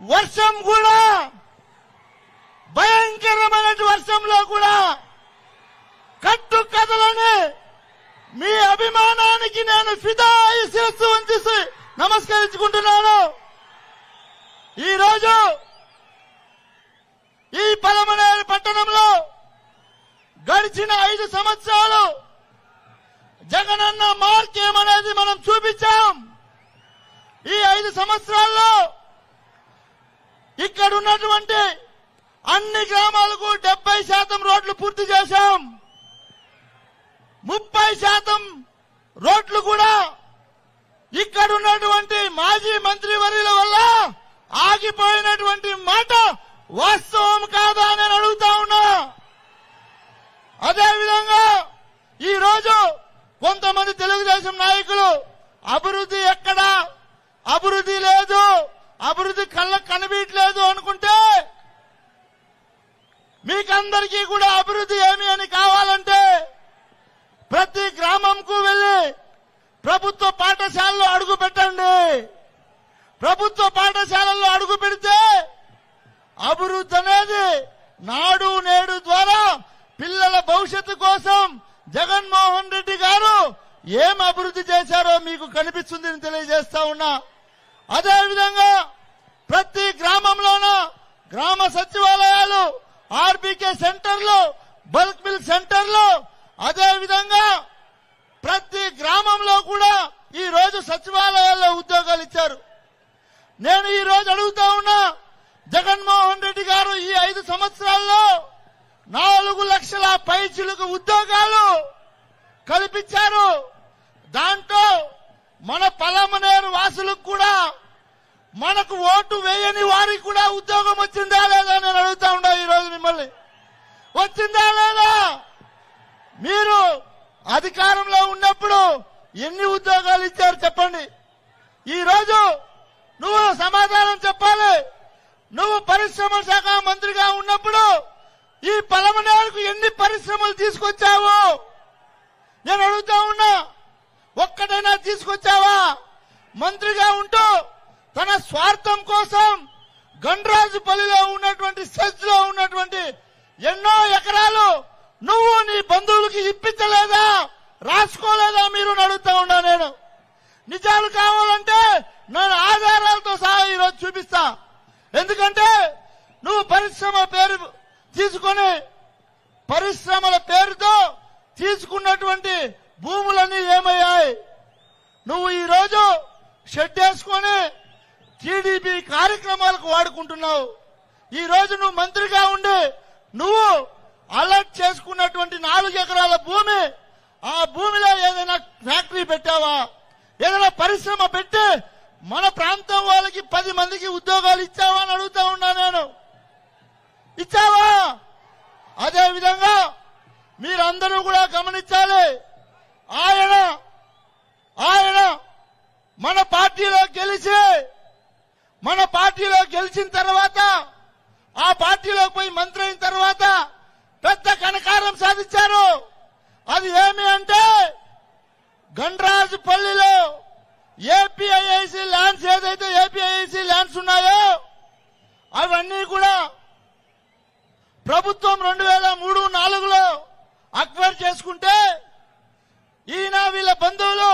వర్షం కూడా భయంకరమైన వర్షంలో కూడా కట్టు కథలని మీ అభిమానానికి నేను ఫిదా శిరస్సు వంచేసి నమస్కరించుకుంటున్నాను. ఈరోజు ఈ పలమనేరు పట్టణంలో గడిచిన ఐదు సంవత్సరాలు జగనన్న మార్కేమనేది మనం చూపించాం. ఈ ఐదు సంవత్సరాల్లో ఇక్కడ ఉన్నటువంటి అన్ని గ్రామాలకు డెబ్బై శాతం రోడ్లు పూర్తి చేశాం. ముప్పై శాతం రోడ్లు కూడా ఇక్కడ ఉన్నటువంటి మాజీ మంత్రి వర్యుల వల్ల ఆగిపోయినటువంటి మాట వాస్తవం కాదా అని నేను అడుగుతా ఉన్నా. అదేవిధంగా ఈరోజు కొంతమంది తెలుగుదేశం నాయకులు అభివృద్ధి ఎక్కడా? అభివృద్ధి లేదు. అభివృద్ధి కళ్ళకు కనిపించలేదు అనుకుంటే మీకందరికీ కూడా అభివృద్ధి ఏమి అని కావాలంటే ప్రతి గ్రామంకు వెళ్ళి ప్రభుత్వ పాఠశాలలో అడుగు పెట్టండి. ప్రభుత్వ పాఠశాలలో అడుగు పెడితే అభివృద్ధి అనేది నాడు నేడు ద్వారా పిల్లల భవిష్యత్తు కోసం జగన్మోహన్ రెడ్డి గారు ఏం అభివృద్ధి చేశారో మీకు కనిపిస్తుందని తెలియజేస్తా ఉన్నా. అదేవిధంగా ప్రతి గ్రామంలోన గ్రామ సచివాలయాలు ఆర్బీకే సెంటర్లు బల్క్ మిల్క్ సెంటర్లు అదేవిధంగా ప్రతి గ్రామంలో కూడా ఈ రోజు సచివాలయాల్లో ఉద్యోగాలు ఇచ్చారు. నేను ఈ రోజు అడుగుతా ఉన్నా జగన్మోహన్ రెడ్డి గారు ఈ ఐదు సంవత్సరాల్లో నాలుగు లక్షల పైచిలుకు ఉద్యోగాలు కల్పించారు. దాంట్లో మన పలమనేరు వాసులకు కూడా మనకు ఓటు వేయని వారికి కూడా ఉద్యోగం వచ్చిందా లేదా నేను అడుగుతా ఉన్నా ఈ రోజు మిమ్మల్ని? వచ్చిందా లేదా? మీరు అధికారంలో ఉన్నప్పుడు ఎన్ని ఉద్యోగాలు ఇచ్చారు చెప్పండి. ఈరోజు నువ్వు సమాధానం చెప్పాలి. నువ్వు పరిశ్రమ శాఖ మంత్రిగా ఉన్నప్పుడు ఈ పలమనేరుకు ఎన్ని పరిశ్రమలు తీసుకొచ్చావు నేను అడుగుతా ఉన్నా. మంత్రిగా ఉంటూ తన స్వార్థం కోసం గండ్రాజుపల్లిలో ఉన్నటువంటి సెజ్లో ఉన్నటువంటి ఎన్నో ఎకరాలు నువ్వు నీ బంధువులకి ఇప్పించలేదా? రాసుకోలేదా మీరు అడుగుతా ఉన్నా నేను. నిజాలు కావాలంటే నేను ఆధారాలతో సహా ఈరోజు చూపిస్తా. ఎందుకంటే నువ్వు పరిశ్రమ పేరు తీసుకొని పరిశ్రమల పేరుతో తీసుకున్నటువంటి భూములన్నీ ఏమయ్యాయి? నువ్వు ఈ రోజు షెడ్ వేసుకొని టీడీపీ కార్యక్రమాలకు వాడుకుంటున్నావు. ఈ రోజు నువ్వు మంత్రిగా ఉండి నువ్వు అలర్ట్ చేసుకున్నటువంటి నాలుగు ఎకరాల భూమి ఆ భూమిలో ఏదైనా ఫ్యాక్టరీ పెట్టావా? ఏదైనా పరిశ్రమ పెట్టి మన ప్రాంతం వాళ్ళకి పది మందికి ఉద్యోగాలు ఇచ్చావా అని అడుగుతా ఉన్నా నేను. ఇచ్చావా? అదే విధంగా మీరందరూ కూడా గమనించాలి. ఆయన ఆయన మన పార్టీలో గెలిచి మన పార్టీలో గెలిచిన తర్వాత ఆ పార్టీలో పోయి మంత్రి అయిన తర్వాత పెద్ద కనకారం సాధించారు. అది ఏమి అంటే గండ్రాజుపల్లిలో ఏపీఐఐసి ల్యాండ్స్ ఏదైతే ఏపీఐఐసి ల్యాండ్స్ ఉన్నాయో అవన్నీ కూడా ప్రభుత్వం రెండు వేల మూడు నాలుగులో అక్వైర్ చేసుకుంటే ఈయన వీళ్ళ బంధువులు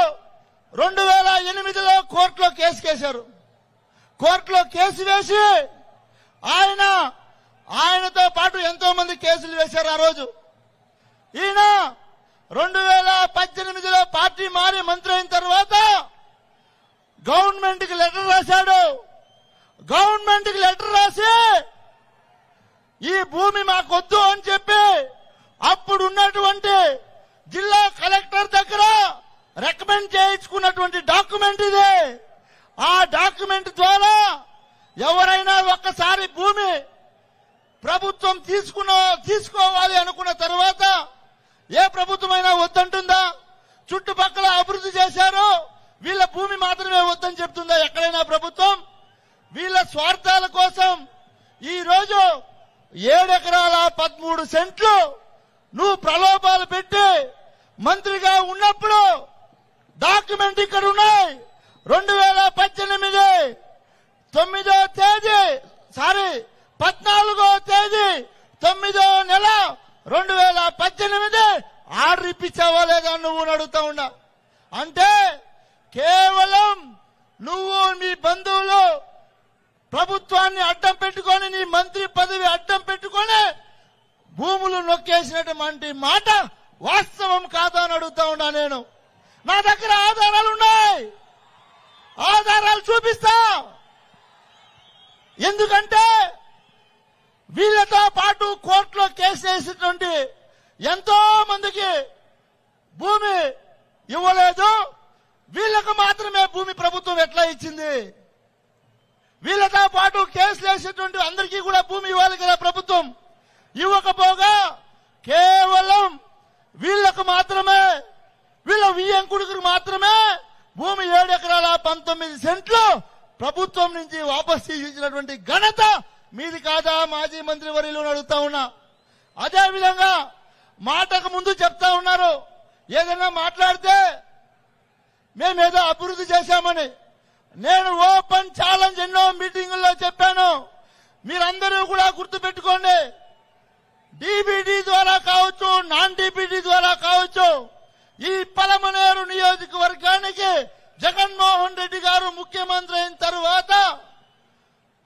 రెండు వేల ఎనిమిదిలో కోర్టులో కోర్టులో కేసు వేసి ఆయన ఆయనతో పాటు ఎంతో మంది కేసులు వేశారు ఆ రోజు. ఈయన రెండు వేల పద్దెనిమిదిలో పార్టీ మారి మంత్రి అయిన తర్వాత గవర్నమెంట్కి లెటర్ రాశాడు. గవర్నమెంట్కి లెటర్ రాసి ఈ భూమి మాకొద్దు అని చెప్పి అప్పుడు ఉన్నటువంటి జిల్లా కలెక్టర్ దగ్గర రికమెండ్ చేయించుకున్నటువంటి డాక్యుమెంట్ ఇది. ఆ డాక్యుమెంట్ ద్వారా ఎవరైనా ఒక్కసారి భూమి ప్రభుత్వం తీసుకున్న తీసుకోవాలి అనుకున్న తర్వాత ఏ ప్రభుత్వమైనా వద్దంటుందా? చుట్టుపక్కల అభివృద్ధి చేశారు వీళ్ళ భూమి మాత్రమే వద్దని చెప్తుందా ఎక్కడైనా ప్రభుత్వం? వీళ్ళ స్వార్థాల కోసం ఈ రోజు ఏడెకరాల పదమూడు సెంట్లు నువ్వు ప్రలోభాలు పెట్టి మంత్రిగా ఉన్నప్పుడు డాక్యుమెంట్ ఇక్కడ ఉన్నాయి రెండు వేల పద్దెనిమిది తొమ్మిదో తేదీ సారీ పద్నాలుగో తేదీ తొమ్మిదో నెల రెండు వేల పద్దెనిమిది. ఆర్డర్ ఇప్పించావా లేదా నువ్వు అడుగుతా ఉన్నా. అంటే కేవలం నువ్వు మీ బంధువులు ప్రభుత్వాన్ని అడ్డం పెట్టుకొని నీ మంత్రి పదవి అడ్డం పెట్టుకొని భూములు నొక్కేసినటువంటి మాట వాస్తవం కాదా అని అడుగుతా ఉన్నా నేను నా దగ్గర ఆధారాలు ఉన్నాయి ఆధారాలు చూపిస్తా ఎందుకంటే వీళ్ళతో పాటు కోర్టులో కేసు వేసినటువంటి ఎంతో మందికి భూమి ఇవ్వలేదు. వీళ్ళకు మాత్రమే భూమి ప్రభుత్వం ఎట్లా ఇచ్చింది? వీళ్ళతో పాటు కేసులు వేసేటువంటి అందరికీ కూడా భూమి ఇవ్వాలి కదా ప్రభుత్వం. ఇవ్వకపోగా కేవలం వీళ్ళకు మాత్రమే వీళ్ళ వియ్యంకుడికి మాత్రమే భూమి ఏడు ఎకరాల పంతొమ్మిది సెంట్లు ప్రభుత్వం నుంచి వాపస్ తీసినటువంటి ఘనత మీది కాదా? మాజీ మంత్రి వర్యులు అడుగుతా ఉన్నా. అదే విధంగా మాటకు ముందు చెప్తా ఉన్నారు. ఏదైనా మాట్లాడితే మేమేదో అభివృద్ధి చేశామని. నేను ఓపెన్ ఛాలెంజ్ ఎన్నో మీటింగుల్లో చెప్పాను. మీరందరూ కూడా గుర్తుపెట్టుకోండి. డిబిడి ద్వారా కావచ్చు నాన్ డిబిడి ద్వారా కావచ్చు ఈ పలమనేరు నియోజకవర్గానికి జగన్మోహన్ రెడ్డి గారు ముఖ్యమంత్రి అయిన తరువాత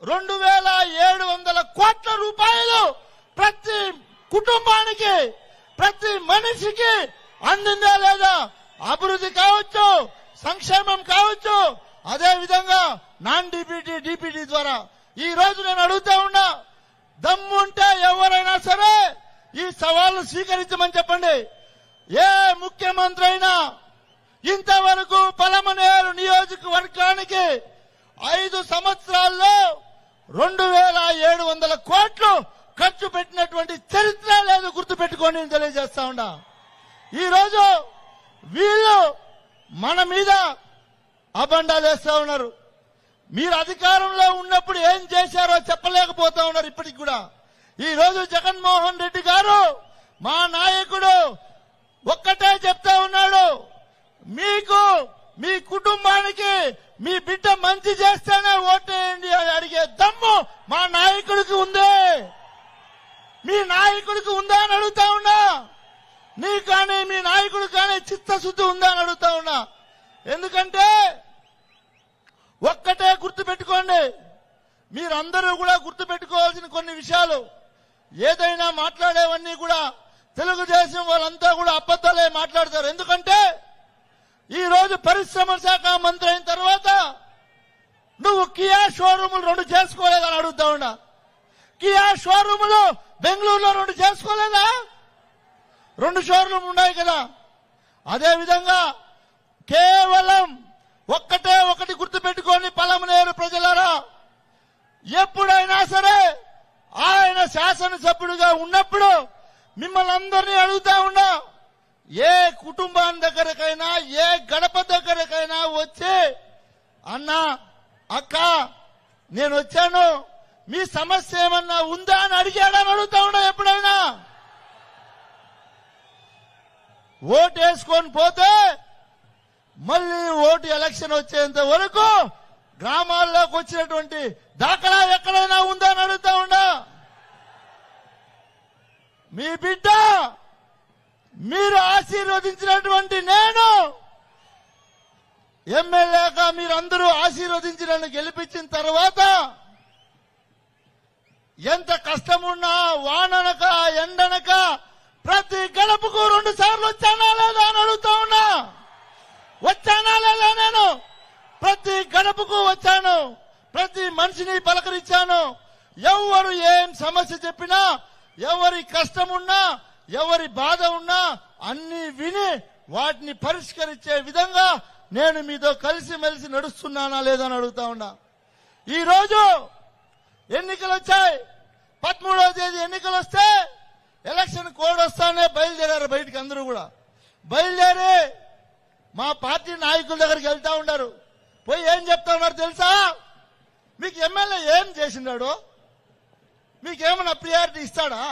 రెండు వేల ఏడు వందల కోట్ల రూపాయలు ప్రతి కుటుంబానికి ప్రతి మనిషికి అందిందా లేదా? అభివృద్ధి కావచ్చు సంక్షేమం కావచ్చు. అదే విధంగా నాన్ డిపిటి డిపిటీ ద్వారా ఈ రోజు నేను అడుగుతా ఉన్నా దమ్ముంటే ఎవరైనా సరే ఈ సవాళ్ళు స్వీకరించమని చెప్పండి. ఏ ముఖ్యమంత్రి అయినా ఇంతవరకు పలమనేరు నియోజకవర్గానికి ఐదు సంవత్సరాల్లో రెండు వేల ఏడు వందల కోట్లు ఖర్చు పెట్టినటువంటి చరిత్ర లేదు గుర్తుపెట్టుకోండి నేను తెలియజేస్తా ఉన్నా. ఈరోజు వీళ్ళు మన మీద అబండాలు వేస్తూ ఉన్నారు. మీరు అధికారంలో ఉన్నప్పుడు ఏం చేశారో చెప్పలేకపోతా ఉన్నారు ఇప్పటికి కూడా. ఈ రోజు జగన్మోహన్ రెడ్డి గారు మా నాయకుడు ఒక్కటే చెప్తా ఉన్నాడు. మీకు మీ కుటుంబానికి మీ బిడ్డ మంచి చేస్తేనే ఓటేయండి అని అడిగే దమ్ము మా నాయకుడికి ఉందే. మీ నాయకుడికి ఉందా అని అడుగుతా ఉన్నా. నీ కానీ మీ నాయకుడు కానీ చిత్తశుద్ధి ఉందా అని అడుగుతా ఉన్నా. ఎందుకంటే ఒక్కటే గుర్తు పెట్టుకోండి మీరందరూ కూడా గుర్తు పెట్టుకోవాల్సిన కొన్ని విషయాలు. ఏదైనా మాట్లాడేవన్నీ కూడా తెలుగుదేశం వాళ్ళంతా కూడా అబద్ధాలే మాట్లాడతారు. ఎందుకంటే ఈ రోజు పరిశ్రమ శాఖ మంత్రి అయిన తర్వాత నువ్వు కియా షోరూములు రెండు చేసుకోలేదని అడుగుతా ఉన్నా. కియా షోరూములు బెంగళూరులో రెండు చేసుకోలేదా? రెండు షోరూమ్ ఉన్నాయి కదా. అదే విధంగా కేవలం ఒక్కటే ఒకటి గుర్తుపెట్టుకోండి పలమనేరు ప్రజలారా. ఎప్పుడైనా సరే ఆయన శాసనసభ్యుడిగా ఉన్నప్పుడు మిమ్మల్ని అందరినీ అడుగుతా ఉన్నా ఏ కుటుంబం దగ్గరకైనా ఏ గడప దగ్గరకైనా వచ్చి అన్నా అక్క నేను వచ్చాను. మీ సమస్య ఏమన్నా ఉందా? అని అడిగాడని అడుగుతా ఉన్నా ఎప్పుడైనా. ఓటు వేసుకొని పోతే మళ్ళీ ఓటు ఎలక్షన్ వచ్చేంత వరకు గ్రామాల్లోకి వచ్చినటువంటి దాఖలా ఎక్కడైనా ఉందా అని అడుగుతా ఉన్నా. మీ బిడ్డ మీరు ఆశీర్వదించినటువంటి నేను ఎమ్మెల్యేగా మీరందరూ ఆశీర్వదించి నన్ను గెలిపించిన తర్వాత ఎంత కష్టమున్నా వాననక ఎండనక ప్రతి గడపకు రెండు సార్లు వచ్చానా లేదా అని అడుగుతా ఉన్నా. వచ్చానా లేదా నేను? ప్రతి గడపకు వచ్చాను. ప్రతి మనిషిని పలకరించాను. ఎవరు ఏం సమస్య చెప్పినా ఎవరి కష్టం ఉన్నా ఎవరి బాధ ఉన్నా అన్ని విని వాటిని పరిష్కరించే విధంగా నేను మీతో కలిసిమెలిసి నడుస్తున్నానా లేదా అని అడుగుతా ఉన్నా. ఈ రోజు ఎన్నికలు వచ్చాయి పదమూడవ తేదీ ఎన్నికలు వస్తే ఎలక్షన్ కోడ్ వస్తానే అందరూ కూడా. బయలుదేరి! మా పార్టీ నాయకుల దగ్గరికి వెళ్తా ఉన్నారు పోయి ఏం చెప్తా ఉన్నారు తెలుసా? మీకు ఎమ్మెల్యే ఏం చేసినాడు మీకేమన్నా ప్రియారిటీ ఇస్తాడా?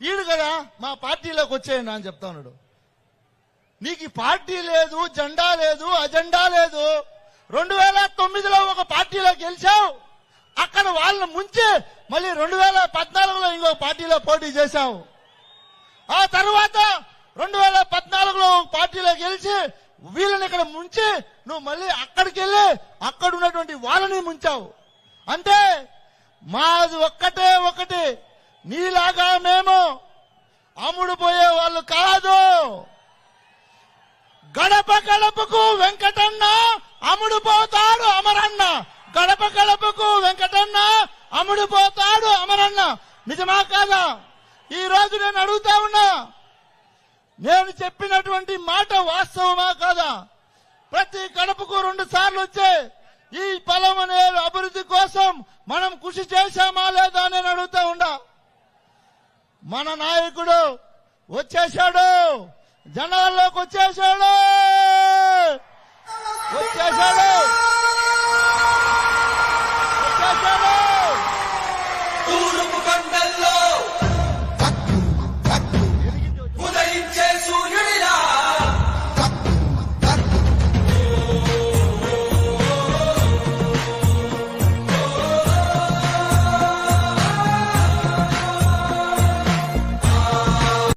ఈడు కదా మా పార్టీలోకి వచ్చేయండి అని చెప్తా ఉన్నాడు. నీకు ఈ పార్టీ లేదు జెండా లేదు అజెండా లేదు. రెండు వేల తొమ్మిదిలో ఒక పార్టీలో గెలిచావు. అక్కడ వాళ్ళని ముంచి మళ్ళీ రెండు వేల పద్నాలుగులో ఇంకో పార్టీలో పోటీ చేశావు. ఆ తర్వాత రెండు వేల పద్నాలుగులో పార్టీలో గెలిచి వీళ్ళని ఇక్కడ ముంచి నువ్వు మళ్ళీ అక్కడికి వెళ్ళి అక్కడ ఉన్నటువంటి వాళ్ళని ముంచావు. అంటే మాది ఒక్కటే ఒకటి. నీలాగా మేము అమ్ముడు పోయే వాళ్ళు కాదు. గడప గడపకు వెంకటన్న అమ్ముడు పోతాడు అమరన్న. గడప గడపకు వెంకటన్న అమ్ముడు పోతాడు అమరన్న. నిజమా కాదా? ఈ రోజు నేను అడుగుతా ఉన్నా నేను చెప్పినటువంటి మాట వాస్తవమా కాదా? ప్రతి కడపకు రెండు సార్లు వచ్చే ఈ పొలం అనే అభివృద్ధి కోసం మనం కృషి చేశామా లేదా నేను అడుగుతా ఉండా. మన నాయకుడు వచ్చేశాడు. జనాల్లోకి వచ్చేశాడు. వచ్చేశాడు. వచ్చేశాడు.